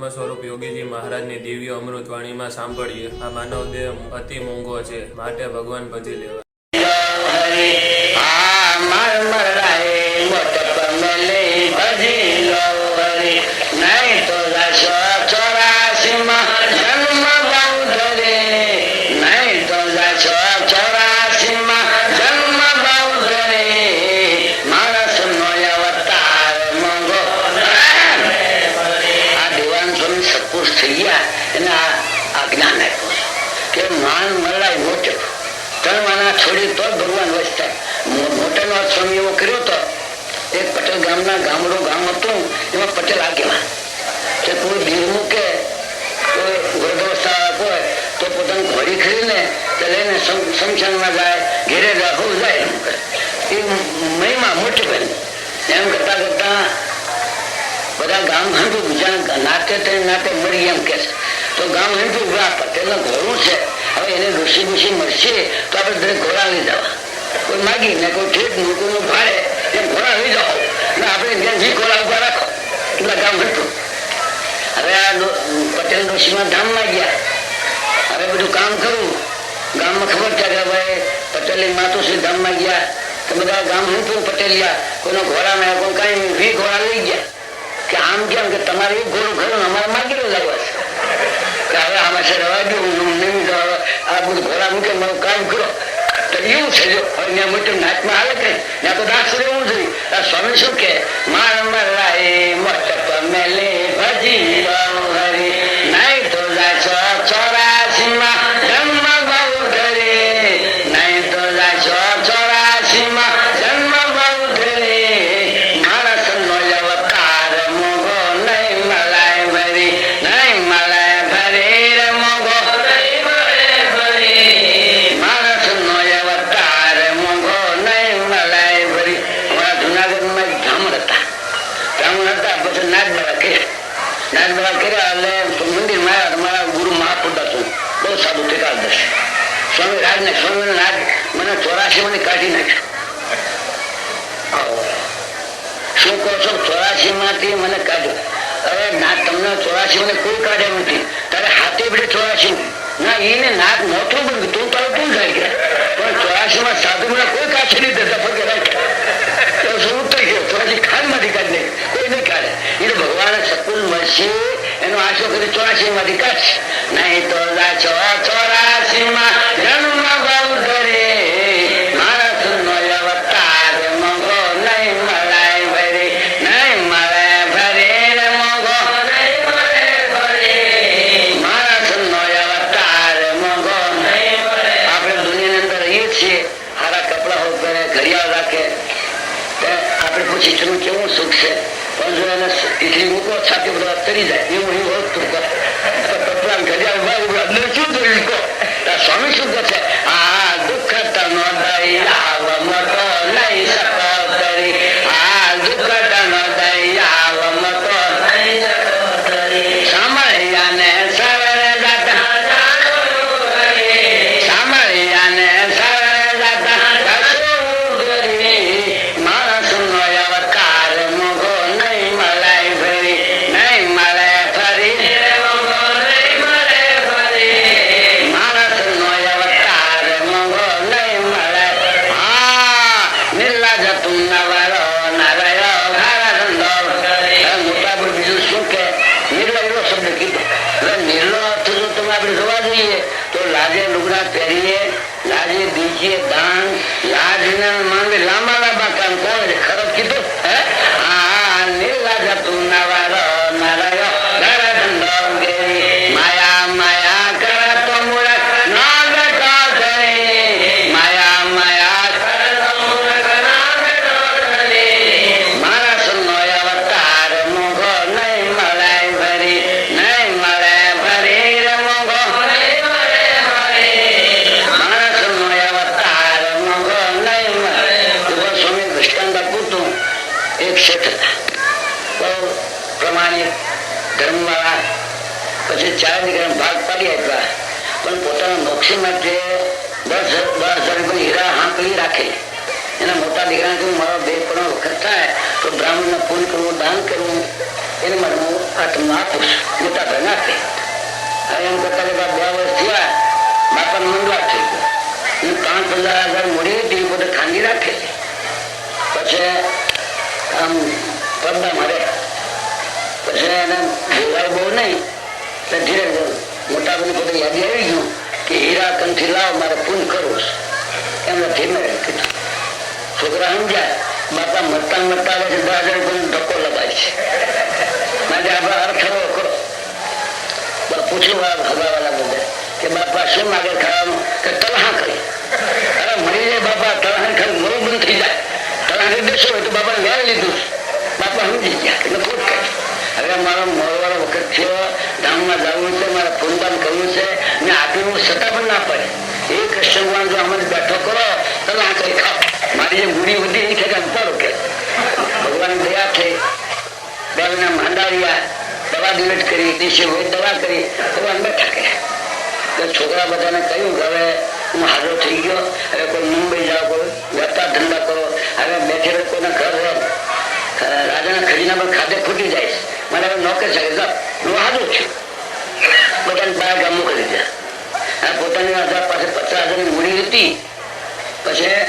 ધર્મ સ્વરૂપ યોગીજી મહારાજની દિવ્ય અમૃત વાણીમાં સાંભળીએ. આ માનવ દેહ અતિ મોંઘો છે. માટે ભગવાન ભજી લેવા. થઈ ગામના ગામડું ગામ હતું, એમાં પટેલ આગેવાન. કોઈ બીર મૂકે કોઈ વૃદ્ધાવસ્થા હોય તો પોતાની ઘોડી ખરીને લઈને શમશાનમાં જાય, ઘેરે જાય એમ કરે. એ મહિમા મોટી બની. એમ કરતા કરતા બધા ગામ હંધું બીજા નાતે નાતે મળી એમ કે છે. તો ગામ હંધું પટેલ પટેલનું ઘોડું છે, હવે એને ઋષિ ઋષિ મળશે, તો આપણે ઘોડા લઈ જવા. કોઈ માગીને, કોઈ ઠેઠનું ભાડે, એમ ઘોડા લઈ જાઓ આપણે ત્યાં જી ઊભા રાખો. એટલે ગામ હંધું હવે આ પટેલ ઋષિમાં ધામમાં ગયા હવે બધું કામ કરવું ગામમાં ખબર છે કે ભાઈ, પટેલી માતુશ્રી ધામમાં ગયા તો બધા ગામ હંધું પટેલિયા. કોઈનો ઘોડા ના કોઈ કાંઈ વી ઘોડા લઈ ગયા. કે આમ કેમ કે તમારે એક ઘોડું ખરું અમારે માગી કે હવે આમાં છે રવા દો, હું નહીં આ બધું ઘોડા મૂકે, મારું કામ કરો. એવું છે ત્યાં મોટું નાચમાં આવે કે ત્યાં તો દાસ રહેવું જોઈએ. સ્વામી શું કે માર મલાએ મસ્તક મેલે ભજી રામ હરી, નહીં તો જાશો ચોરાસીમાં સ્વામી રાજ ને છો? ના એને નાક મોટું બન્યું તું તારું તું જાય ગયા? પણ ચોરાસી માં સાધુ મને કોઈ કાઢી નહીં શું થઈ ગયો? ચોરાસી ખાનમાંથી કાઢી નાખી કોઈ નહીં કાઢે. એટલે ભગવાન સકુલ મળશે એનો આ કરી ચોરાસી માંથી કચ્છ. નહીં તો ચોરાસી માં જન્મ બહુ કરે yeah. દીજીએ દાન લાજ ને માંગે લાંબા લાંબા કામ કોણ એક માટે દસ દસ હજાર રૂપિયા હીરા હું આ તમને આપું બે વર્ષ થયા, બાપાને મંગળા થઈ ગયો પાંચ પંદર હજાર મોડી હતી બધે ખાંડી રાખે. પછી આમ પડદા મારે. પછી એને ભેગા બહુ નહીં. એટલે ધીરે મોટા ભાઈ પોતે યાદી આવી ગયું કે હીરા કંઠી લાવ, મારે પૂન કરવું એમને ધીમે કીધું. છોકરા સમજ્યા, બાપા મરતા મરતા આવે છે, દસ હજાર ધક્કો છે. માટે આપણે અર્થ કરો. પૂછ્યું, આ ભગવાવાલા બધા કે બાપા શું માગે ખાવાનું? કે તલહા કરી અરે મરી જાય બાપા તલહા ખાલી મોડું બંધ થઈ જાય. તલહા હોય તો બાપાને વ્યાજ લીધું. બાપા સમજી ગયા. એટલે ખોટ કરી હવે મારો મોરવાળો વખત થયો. ધામમાં જવું છે, મારે પૂનદાન કરવું છે. ને આપ્યું છતાં પણ ના પડે. એ કૃષ્ણ ભગવાન જો બેઠો કરો તલહા કરી ખાઓ. મારી જે મૂડી હતી એ ઠેકાણ ઉતારો કે. ભગવાન દયા થઈ. બેના માંડાવ્યા. દવા દિવેટ કરી દેશી હોય, દવા કરી. ભગવાન બેઠા કર્યા. છોકરા બધાને કહ્યું કે હવે હું હાજર થઈ ગયો. હવે કોઈ મુંબઈ જાઓ, કોઈ વેપાર ધંધા કરો. હવે બેઠે કોઈના ઘર હોય. રાજાના ખજીના પર ખાતે ફૂટી જાય મને હવે નોકર છે હું હાજર છું. પોતાની બાર ગામ મોકલી દીધા. આ પોતાની હજાર પાસે પચાસ હજારની મૂડી હતી. પછી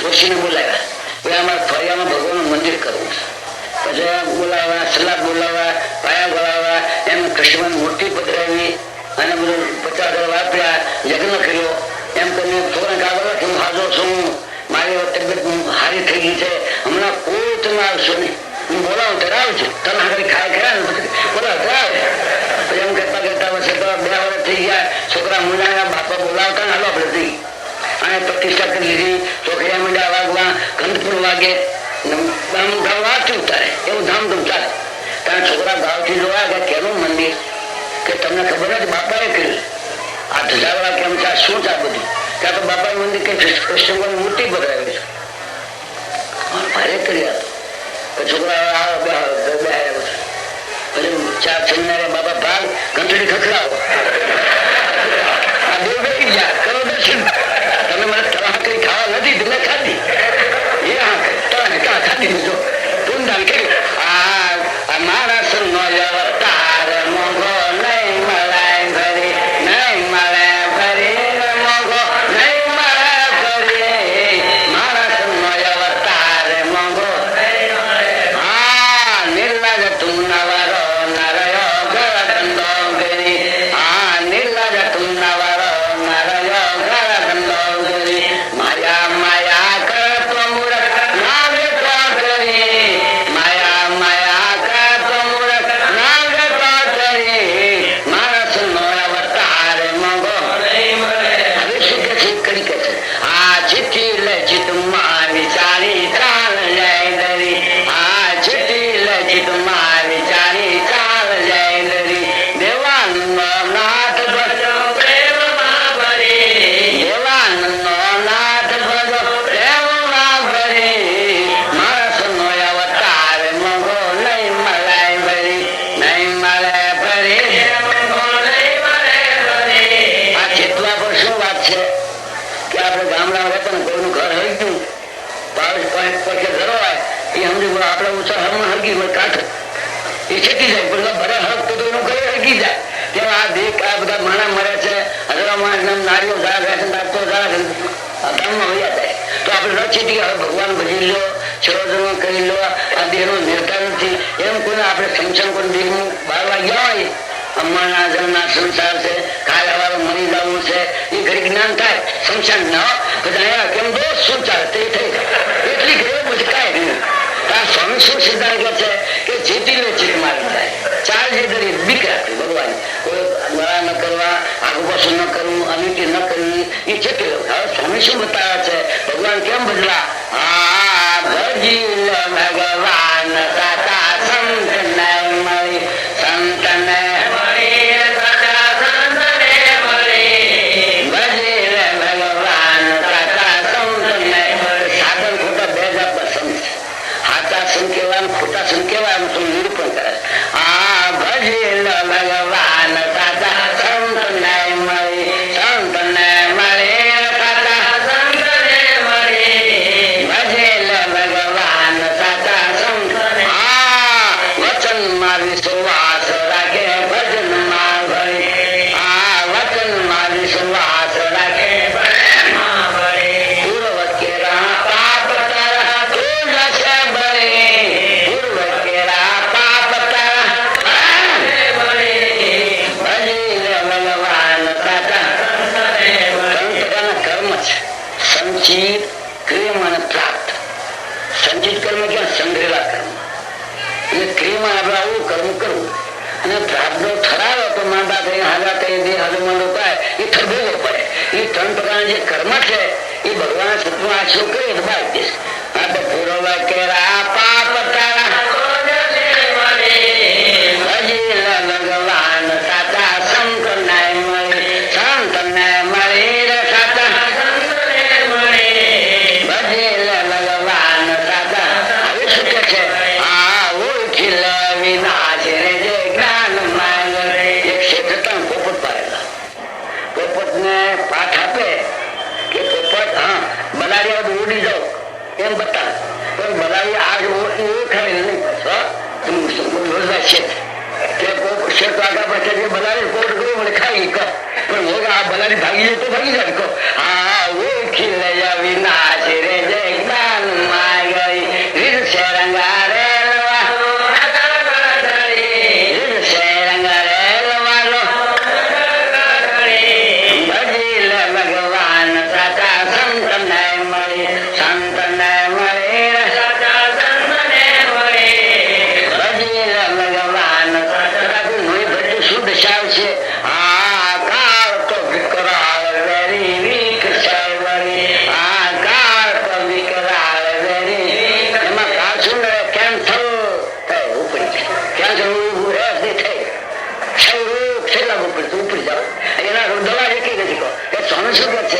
ડોશીને બોલાવ્યા. એ અમારે ફરિયામાં ભગવાનનું મંદિર કરવું છે. પછી બોલાવ્યા સલાહ બોલાવવા પાયા બોલાવ્યા. એમ કૃષ્ણ મૂર્તિ પધરાવી અને બધું પચાસ હજાર વાપર્યા, યજ્ઞ કર્યો. એમ કરીને થોડા કાગળ હું હાજર છું. મારી તબિયત સારી થઈ ગઈ છે. હમણાં કોઈ તમે આવશો નહીં. હું બોલાવું ત્યારે આવજો તમે આગળ ખાય ખરા? બોલાવ આવે એમ કરતા કરતા વર્ષે તો બે વર્ષ થઈ ગયા. છોકરા મુંડાના બાપા બોલાવતા હાલો આપણે થઈ અને પ્રતિષ્ઠા કરી લીધી. ચોકડિયા મંડ્યા વાગવા કંદપુર વાગે. આમ ગાવ વાંચું તારે. એવું ધામધૂમ ચાલે. કારણ છોકરા ગાવથી જોયા કે કેનું મંદિર? કે તમને ખબર નથી? બાપાએ કર્યું. આ ધજાવાળા કેમ છે આ શું છે આ બધું ત્યાં તો બાપા મંદિર કે કૃષ્ણ મૂર્તિ બનાવી છે ભારે કરી આપો પછી છોકરા આવે બે બે બે આવ્યા પછી પછી ચાર છન્નારે બાપા ભાગ ઘંટડી ખખડાવો nada, tú nada. કે આપણે પણ ભરે ન હવે ભગવાન ભજી લો છોડો કરી લો આ દેહનો નિર્ધાર નથી. એમ કોઈને આપણે સમસણ કોઈ દેહનું બહાર વાગ્યા હોય અમારા જન્મના સંસાર છે જાય. ચાર જે કરી બીક ભગવાન. કોઈ ન કરવા આગુ પાછું ન કરવું, અનિતિ ન કરવી એ ચેતી લો હવે સ્વામી શું બતાવે છે? ભગવાન કેમ બદલા? આ ભજી જમાનો થાય, એ ઠગવો પડે. એ ત્રણ પ્રકારના જે કર્મ છે, એ ભગવાન સુખમાં આ છોકરી ભાઈ દઈશ આ તો પૂર્વ કેરા ખાઈ કહો પણ આ બલાને ભાગી જાય તો ભાગી જાય કહો આ ઓળખી લઈ આવી નાચ રે જય જ્ઞાનમાં ગઈ. રીત શેરંગા বসে গেছে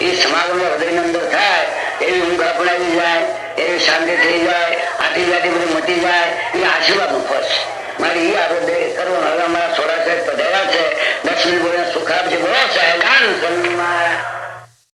એ સમાગમ હૃદયની અંદર થાય, એવી ઊંઘ અપનાવી જાય, એવી શાંતિ થઈ જાય, આટી જાટી બધું મટી જાય, એ આશીર્વાદ ઉપર છે મારે એ આરોગ્ય કરવો હવે અમારા સોળા સાહેબ પધાર્યા છે. દસ મિનિટ બોલ્યા સુખ આપશે સાહેબ